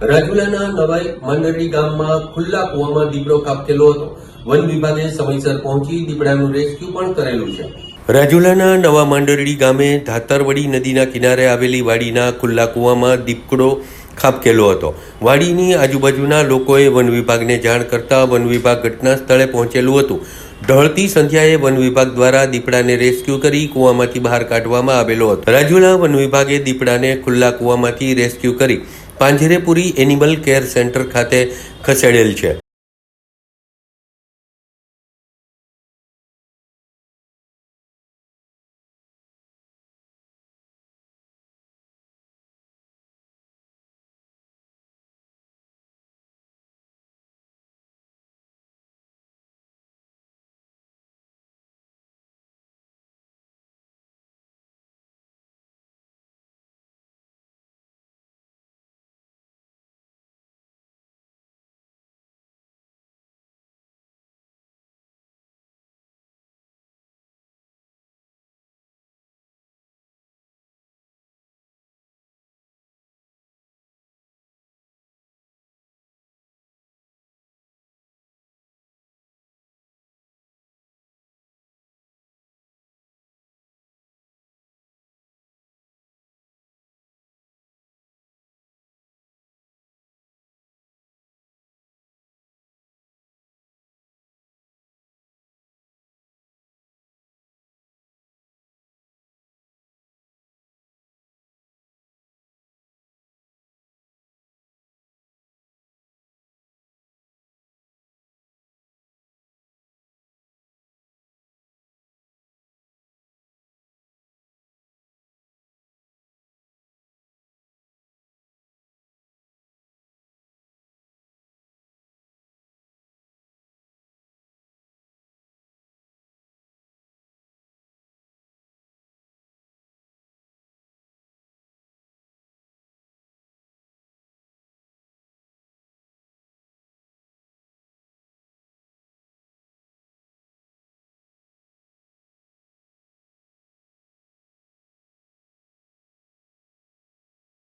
રાજુલાના નવાઈ માંડરડી ગામમાં ખુલ્લા કુવામાં દીપડો કાપકેલો હતો. વન વિભાગે સમયસર પહોંચી દીપડાનું રેસ્ક્યુ પણ કરેલું છે. રાજુલાના નવા માંડરડી ગામે ધાતરવડી નદીના કિનારે આવેલી વાડીના ખુલ્લા કુવામાં દીપડો ખાબકેલો હતો. વાડીની આજુબાજુના લોકોએ વન વિભાગને જાણ કરતા વન વિભાગ ઘટના સ્થળે પહોંચેલું હતું. ઢળતી સંખ્યાએ વન વિભાગ દ્વારા દીપડાને રેસ્ક્યુ કરી કૂવામાંથી બહાર કાઢવામાં આવેલો હતો. રાજુલા વન વિભાગે દીપડાને ખુલ્લા કૂવામાંથી રેસ્ક્યુ કરી પાંજરેપુરી એનિમલ કેર સેન્ટર ખાતે ખસેડેલ છે.